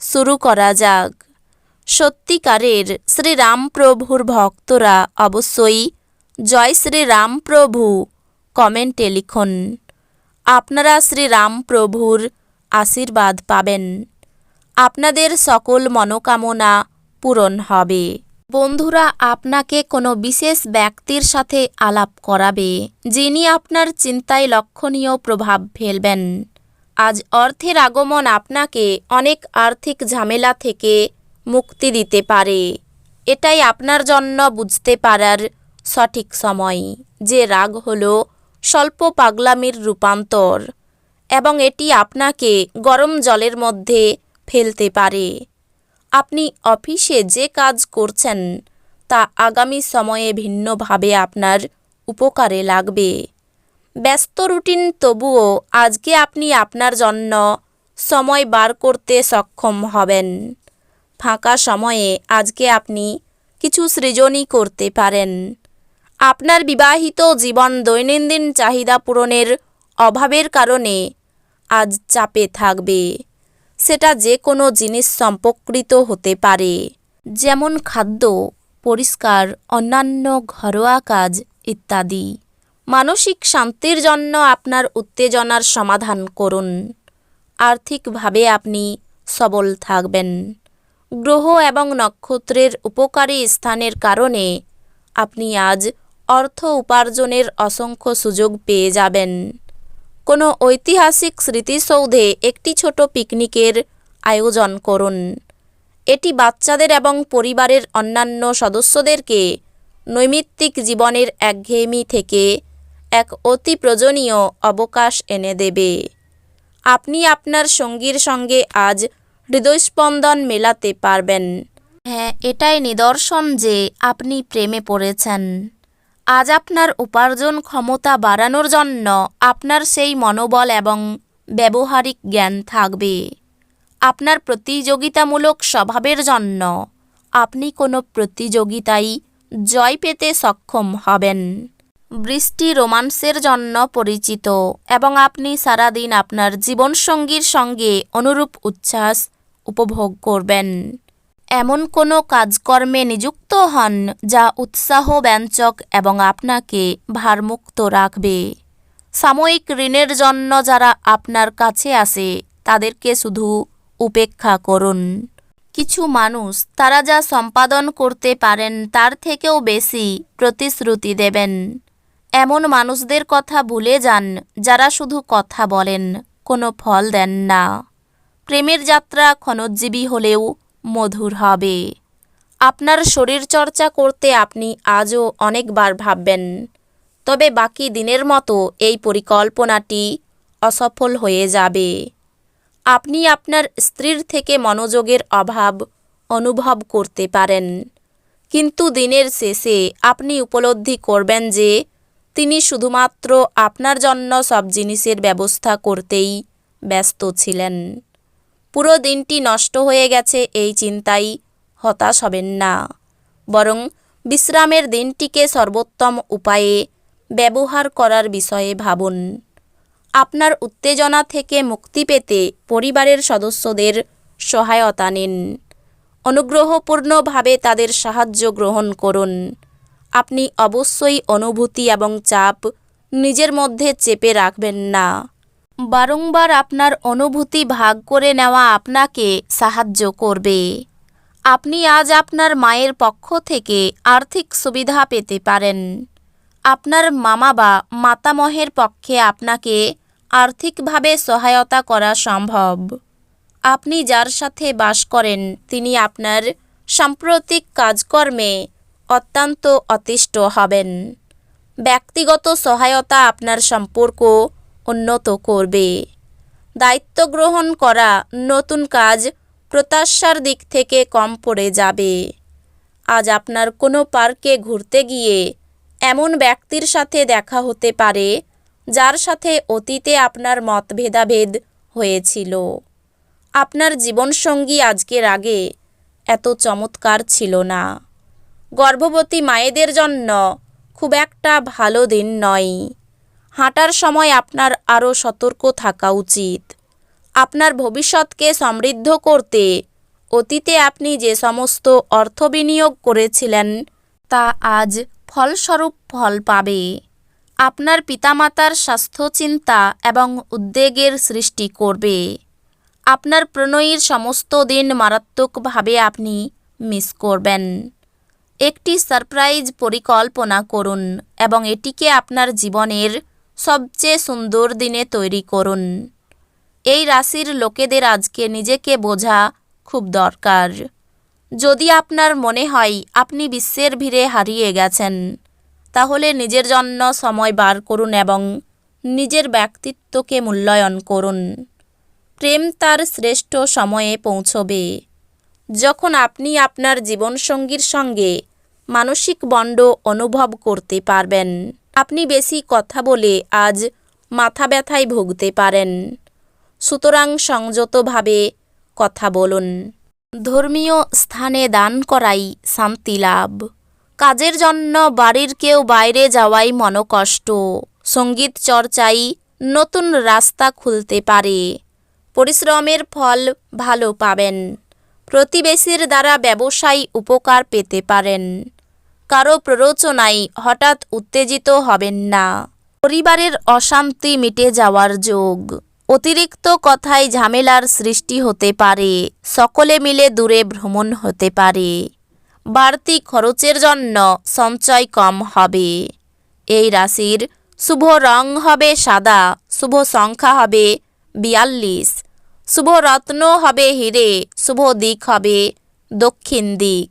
শুরু করা যাক। সত্যিকারের শ্রীরামপ্রভুর ভক্তরা অবশ্যই জয় শ্রীরামপ্রভু কমেন্টে লিখুন। আপনারা শ্রীরামপ্রভুর আশীর্বাদ পাবেন। আপনাদের সকল মনোকামনা পূরণ হবে। বন্ধুরা, আপনাকে কোনো বিশেষ ব্যক্তির সাথে আলাপ করাবে, যিনি আপনার চিন্তায় লক্ষণীয় প্রভাব ফেলবেন। আজ অর্থের আগমন আপনাকে অনেক আর্থিক ঝামেলা থেকে মুক্তি দিতে পারে। এটাই আপনার জন্য বুঝতে পারার সঠিক সময়। যে রাগ হল স্বল্প পাগলামির রূপান্তর এবং এটি আপনাকে গরম জলের মধ্যে ফেলতে পারে। আপনি অফিসে যে কাজ করছেন তা আগামী সময়ে ভিন্নভাবে আপনার উপকারে লাগবে। ব্যস্ত রুটিন, তবুও আজকে আপনি আপনার জন্য সময় বার করতে সক্ষম হবেন। ফাঁকা সময়ে আজকে আপনি কিছু সৃজনই করতে পারেন। আপনার বিবাহিত জীবন দৈনন্দিন চাহিদা পূরণের অভাবের কারণে আজ চাপে থাকবে। সেটা যে কোনো জিনিস সম্পর্কিত হতে পারে, যেমন খাদ্য, পরিষ্কার, অন্যান্য ঘরোয়া কাজ ইত্যাদি। মানসিক শান্তির জন্য আপনার উত্তেজনার সমাধান করুন। আর্থিকভাবে আপনি সবল থাকবেন। গ্রহ এবং নক্ষত্রের উপকারী স্থানের কারণে আপনি আজ অর্থ উপার্জনের অসংখ্য সুযোগ পেয়ে যাবেন। কোনো ঐতিহাসিক স্মৃতিসৌধে একটি ছোট পিকনিকের আয়োজন করুন। এটি বাচ্চাদের এবং পরিবারের অন্যান্য সদস্যদেরকে নৈমিত্তিক জীবনের একঘেয়েমি থেকে এক অতি প্রয়োজনীয় অবকাশ এনে দেবে। আপনি আপনার সঙ্গীর সঙ্গে আজ হৃদয়স্পন্দন মেলাতে পারবেন। হ্যাঁ এটাই নিদর্শন যে আপনি প্রেমে পড়েছেন। আজ আপনার উপার্জন ক্ষমতা বাড়ানোর জন্য আপনার সেই মনোবল এবং ব্যবহারিক জ্ঞান থাকবে। আপনার প্রতিযোগিতামূলক স্বভাবের জন্য আপনি কোনো প্রতিযোগিতায় জয় পেতে সক্ষম হবেন। বৃষ্টি রোমান্সের জন্য পরিচিত এবং আপনি সারাদিন আপনার জীবনসঙ্গীর সঙ্গে অনুরূপ উচ্ছ্বাস উপভোগ করবেন। এমন কোনো কাজকর্মে নিযুক্ত হন যা উৎসাহ ব্যঞ্চক এবং আপনাকে ভারমুক্ত রাখবে। সাময়িক ঋণের জন্য যারা আপনার কাছে আসে, তাদেরকে শুধু উপেক্ষা করুন। কিছু মানুষ তারা যা সম্পাদন করতে পারেন, তার থেকেও বেশি প্রতিশ্রুতি দেবেন। এমন মানুষদের কথা ভুলে যান, যারা শুধু কথা বলেন, কোনো ফল দেন না। প্রেমের যাত্রা ক্ষণোজ্জীবী হলেও মধুর হবে। আপনার শরীর চর্চা করতে আপনি আজও অনেকবার ভাববেন। তবে বাকি দিনের মতো এই পরিকল্পনাটি অসফল হয়ে যাবে। আপনি আপনার স্ত্রীর থেকে মনোযোগের অভাব অনুভব করতে পারেন। কিন্তু দিনের শেষে আপনি উপলব্ধি করবেন যে তিনি শুধুমাত্র আপনার জন্য সব জিনিসের ব্যবস্থা করতেই ব্যস্ত ছিলেন। পুরো দিনটি নষ্ট হয়ে গেছে এই চিন্তায় হতাশ হবেন না। বরং বিশ্রামের দিনটিকে সর্বোত্তম উপায়ে ব্যবহার করার বিষয়ে ভাবুন। আপনার উত্তেজনা থেকে মুক্তি পেতে পরিবারের সদস্যদের সহায়তা নিন। অনুগ্রহপূর্ণভাবে তাদের সাহায্য গ্রহণ করুন। আপনি অবশ্যই অনুভূতি এবং চাপ নিজের মধ্যে চেপে রাখবেন না। বারংবার আপনার অনুভূতি ভাগ করে নেওয়া আপনাকে সাহায্য করবে। আপনি আজ আপনার মায়ের পক্ষ থেকে আর্থিক সুবিধা পেতে পারেন। আপনার মামা বা মাতামহের পক্ষে আপনাকে আর্থিকভাবে সহায়তা করা সম্ভব। আপনি যার সাথে বাস করেন, তিনি আপনার সাম্প্রতিক কাজকর্মে অত্যন্ত অতিষ্ঠ হবেন। ব্যক্তিগত সহায়তা আপনার সম্পর্ক উন্নত করবে। দায়িত্ব গ্রহণ করা নতুন কাজ প্রত্যাশার দিক থেকে কম পড়ে যাবে। আজ আপনার কোনো পার্কে ঘুরতে গিয়ে এমন ব্যক্তির সাথে দেখা হতে পারে যার সাথে অতীতে আপনার মতভেদাভেদ হয়েছিল। আপনার জীবনসঙ্গী আজকের আগে এত চমৎকার ছিল না। গর্ভবতী মায়েদের জন্য খুব একটা ভালো দিন নয়। হাঁটার সময় আপনার আরও সতর্ক থাকা উচিত। আপনার ভবিষ্যৎকে সমৃদ্ধ করতে অতীতে আপনি যে সমস্ত অর্থ বিনিয়োগ করেছিলেন, তা আজ ফলস্বরূপ ফল পাবে। আপনার পিতামাতার স্বাস্থ্য চিন্তা এবং উদ্বেগের সৃষ্টি করবে। আপনার প্রণয়ীর সমস্ত দিন মারাত্মকভাবে আপনি মিস করবেন। একটি সারপ্রাইজ পরিকল্পনা করুন এবং এটিকে আপনার জীবনের সবচেয়ে সুন্দর দিনে তৈরি করুন। এই রাশির লোকেদের আজকে নিজেকে বোঝা খুব দরকার। যদি আপনার মনে হয় আপনি বিশ্বের ভিড়ে হারিয়ে গেছেন, তাহলে নিজের জন্য সময় বার করুন এবং নিজের ব্যক্তিত্বকে মূল্যায়ন করুন। প্রেম তার শ্রেষ্ঠ সময়ে পৌঁছবে। যখন আপনি আপনার জীবনসঙ্গীর সঙ্গে মানসিক বন্ড অনুভব করতে পারবেন। আপনি বেশি কথা বলে আজ মাথা ব্যথায় ভুগতে পারেন। সুতরাং সংযতভাবে কথা বলুন। ধর্মীয় স্থানে দান করাই শান্তি লাভ। কাজের জন্য বাড়ির কেউ বাইরে যাওয়াই মনকষ্ট। সংগীত চর্চাই নতুন রাস্তা খুলতে পারে। পরিশ্রমের ফল ভালো পাবেন। প্রতিবেশীর দ্বারা ব্যবসায়ী উপকার পেতে পারেন। কারও প্ররোচনায় হঠাৎ উত্তেজিত হবেন না। পরিবারের অশান্তি মিটে যাওয়ার যোগ। অতিরিক্ত কথায় ঝামেলার সৃষ্টি হতে পারে। সকলে মিলে দূরে ভ্রমণ হতে পারে। বাড়তি খরচের জন্য সঞ্চয় কম হবে। এই রাশির শুভ রং হবে সাদা, শুভ সংখ্যা হবে বিয়াল্লিশ, শুভ রত্ন হবে হিরে, শুভ দিক হবে দক্ষিণ দিক।